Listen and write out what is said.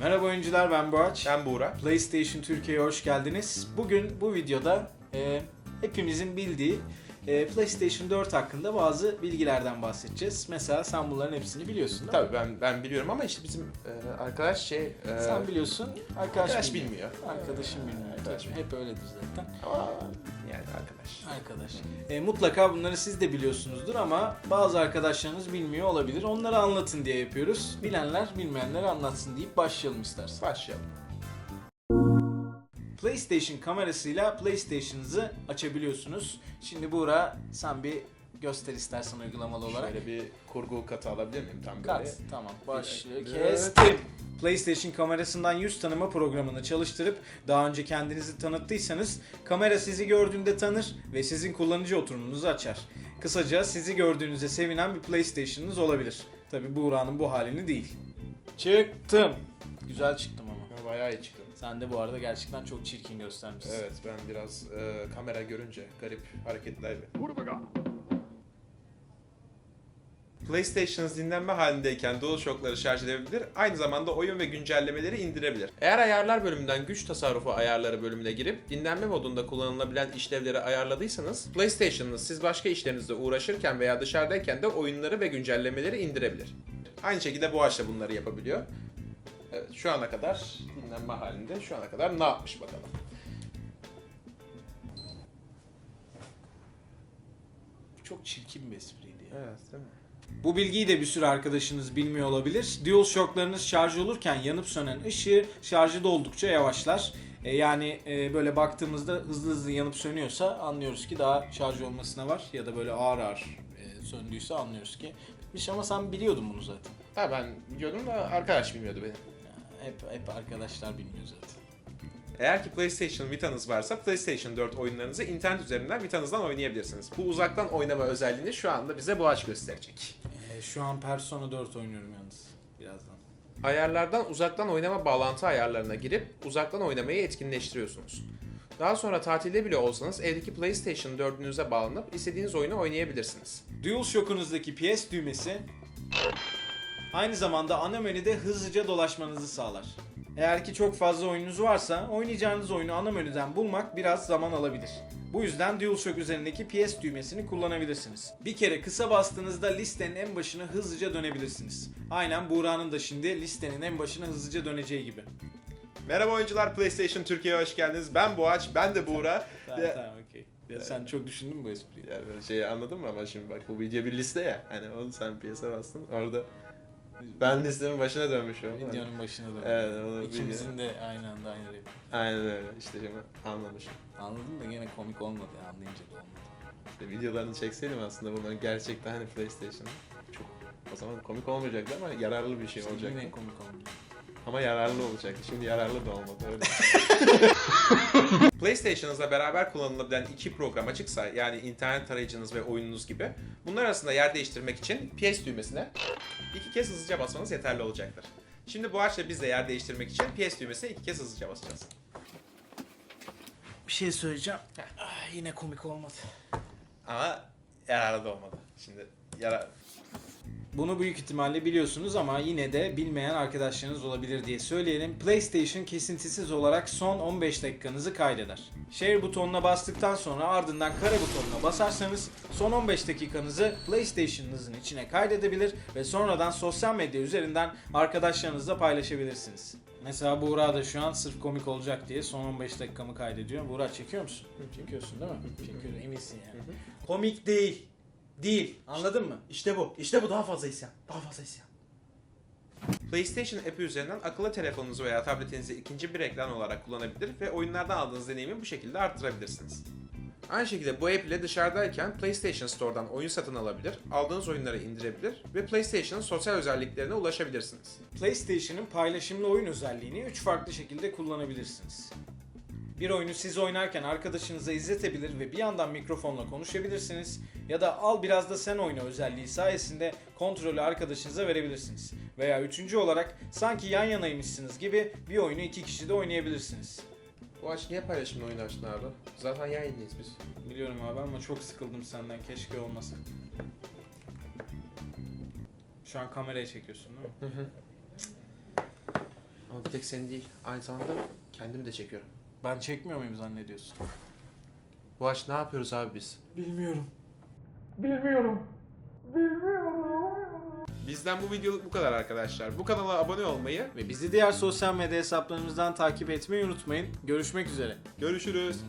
Merhaba oyuncular ben Boğaç. Ben Buğra. PlayStation Türkiye'ye hoş geldiniz. Bugün bu videoda e, hepimizin bildiği e, PlayStation 4 hakkında bazı bilgilerden bahsedeceğiz. Mesela sen bunların hepsini biliyorsun değil mi? Tabii ben ben biliyorum ama işte bizim e, arkadaş şey e, Sen biliyorsun, arkadaş, arkadaş bilmiyor. bilmiyor. Arkadaşım bilmiyor. Arkadaş. Hep öyledir zaten. Ama Arkadaş. E, mutlaka bunları siz de biliyorsunuzdur ama bazı arkadaşlarınız bilmiyor olabilir. Onları anlatın diye yapıyoruz. Bilenler bilmeyenlere anlatsın deyip başlayalım istersen. Başlayalım. PlayStation kamerasıyla PlayStation'ınızı açabiliyorsunuz. Şimdi Buğra sen bir göster istersen uygulamalı olarak. Şöyle bir kurgu katı alabilir miyim tam böyle? Kat. Tamam. Başlığı Evet. kestim. PlayStation kamerasından yüz tanıma programını çalıştırıp daha önce kendinizi tanıttıysanız kamera sizi gördüğünde tanır ve sizin kullanıcı oturumunuzu açar. Kısaca sizi gördüğünüzde sevinen bir PlayStation'ınız olabilir. Tabi Buğra'nın bu halini değil. Çıktım. Güzel çıktım ama. Ha, Bayağı iyi çıktı. Sen de bu arada gerçekten çok çirkin göstermişsin. Evet ben biraz e, kamera görünce garip hareketler bir. PlayStation'ınız dinlenme halindeyken DualShock'ları şarj edebilir, aynı zamanda oyun ve güncellemeleri indirebilir. Eğer ayarlar bölümünden güç tasarrufu ayarları bölümüne girip dinlenme modunda kullanılabilen işlevleri ayarladıysanız, PlayStation'ınız siz başka işlerinizle uğraşırken veya dışarıdayken de oyunları ve güncellemeleri indirebilir. Aynı şekilde bu açla bunları yapabiliyor. Evet, şu ana kadar dinlenme halinde, şu ana kadar ne yapmış bakalım. Çok çirkin bir espriydi ya. Evet, değil mi? Bu bilgiyi de bir sürü arkadaşınız bilmiyor olabilir. DualShock'larınız şarj olurken yanıp sönen ışığı şarjı da oldukça yavaşlar. E, yani e, böyle baktığımızda hızlı hızlı yanıp sönüyorsa anlıyoruz ki daha şarj olmasına var. Ya da böyle ağır ağır e, söndüyse anlıyoruz ki bitmiş ama sen biliyordun bunu zaten. Ha ben biliyordum da arkadaş bilmiyordu beni. Hep, hep arkadaşlar bilmiyor zaten. Eğer ki PlayStation Vita'nız varsa PlayStation 4 oyunlarınızı internet üzerinden Vita'nızdan oynayabilirsiniz. Bu uzaktan oynama özelliğini şu anda bize Boğaç gösterecek. E, şu an Persona 4 oynuyorum yalnız birazdan. Ayarlardan uzaktan oynama bağlantı ayarlarına girip uzaktan oynamayı etkinleştiriyorsunuz. Daha sonra tatilde bile olsanız evdeki PlayStation 4'ünüze bağlanıp istediğiniz oyunu oynayabilirsiniz. DualShock'unuzdaki PS düğmesi aynı zamanda ana menüde hızlıca dolaşmanızı sağlar. Eğer ki çok fazla oyununuz varsa oynayacağınız oyunu ana menüden bulmak biraz zaman alabilir. Bu yüzden DualShock üzerindeki PS düğmesini kullanabilirsiniz. Bir kere kısa bastığınızda listenin en başına hızlıca dönebilirsiniz. Aynen Buğra'nın da şimdi listenin en başına hızlıca döneceği gibi. Merhaba oyuncular PlayStation Türkiye'ye hoş geldiniz. Ben Boğaç, ben de Buğra. Tamam tamam okey. Ya sen çok düşündün mü bu espriyi? Ya böyle şey anladın mı ama şimdi bak bu video bir liste ya. Hani onu sen piyasa bastın orada ben listenin başına dönmüşüm. Videonun başına dön. Evet, onu İkimizin de aynı anda aynı replik. Aynen öyle işte şimdi anlamışım. Anladın da gene komik olmadı ya, anlayınca da olmadı. İşte videolarını çekseydim aslında bunların gerçekten hani PlayStation çok o zaman komik olmayacaktı ama yararlı bir şey Şimdi olacaktı. Yine komik olmadı. Ama yararlı olacaktı. Şimdi yararlı da olmadı öyle. PlayStation'ınızla beraber kullanılabilen iki program açıksa yani internet tarayıcınız ve oyununuz gibi bunlar arasında yer değiştirmek için PS düğmesine iki kez hızlıca basmanız yeterli olacaktır. Şimdi bu açla biz de yer değiştirmek için PS düğmesine iki kez hızlıca basacağız. Bir şey söyleyeceğim. Ah, yine komik olmadı. Ama yararlı da olmadı. Şimdi yarar... Bunu büyük ihtimalle biliyorsunuz ama yine de bilmeyen arkadaşlarınız olabilir diye söyleyelim. PlayStation kesintisiz olarak son 15 dakikanızı kaydeder. Share butonuna bastıktan sonra ardından kare butonuna basarsanız son 15 dakikanızı PlayStation'ınızın içine kaydedebilir ve sonradan sosyal medya üzerinden arkadaşlarınızla paylaşabilirsiniz. Mesela Buğra da şu an sırf komik olacak diye son 15 dakikamı kaydediyor. Buğra çekiyor musun? Çekiyorsun değil mi? Çekiyorum eminsin yani. Komik değil. Değil. Anladın mı? İşte bu. İşte bu daha fazla isyan. Daha fazla isyan. PlayStation app'i üzerinden akıllı telefonunuzu veya tabletinizi ikinci bir ekran olarak kullanabilir ve oyunlardan aldığınız deneyimi bu şekilde arttırabilirsiniz. Aynı şekilde bu app ile dışarıdayken PlayStation Store'dan oyun satın alabilir, aldığınız oyunları indirebilir ve PlayStation'ın sosyal özelliklerine ulaşabilirsiniz. PlayStation'ın paylaşımlı oyun özelliğini 3 farklı şekilde kullanabilirsiniz. Bir oyunu siz oynarken arkadaşınıza izletebilir ve bir yandan mikrofonla konuşabilirsiniz ya da al biraz da sen oyna özelliği sayesinde kontrolü arkadaşınıza verebilirsiniz. Veya üçüncü olarak sanki yan yanaymışsınız gibi bir oyunu iki kişi de oynayabilirsiniz. Bu aç niye paylaşımlı oyun açtın abi? Zaten yayındayız biz. Biliyorum abi ama çok sıkıldım senden keşke olmasa. Şu an kameraya çekiyorsun değil mi? Ama bir tek seni değil. Aynı zamanda kendimi de çekiyorum. Ben çekmiyor muyum zannediyorsun? Bu aç ne yapıyoruz abi biz? Bilmiyorum. Bizden bu videoluk bu kadar arkadaşlar. Bu kanala abone olmayı Ve bizi diğer sosyal medya hesaplarımızdan takip etmeyi unutmayın. Görüşmek üzere. görüşürüz.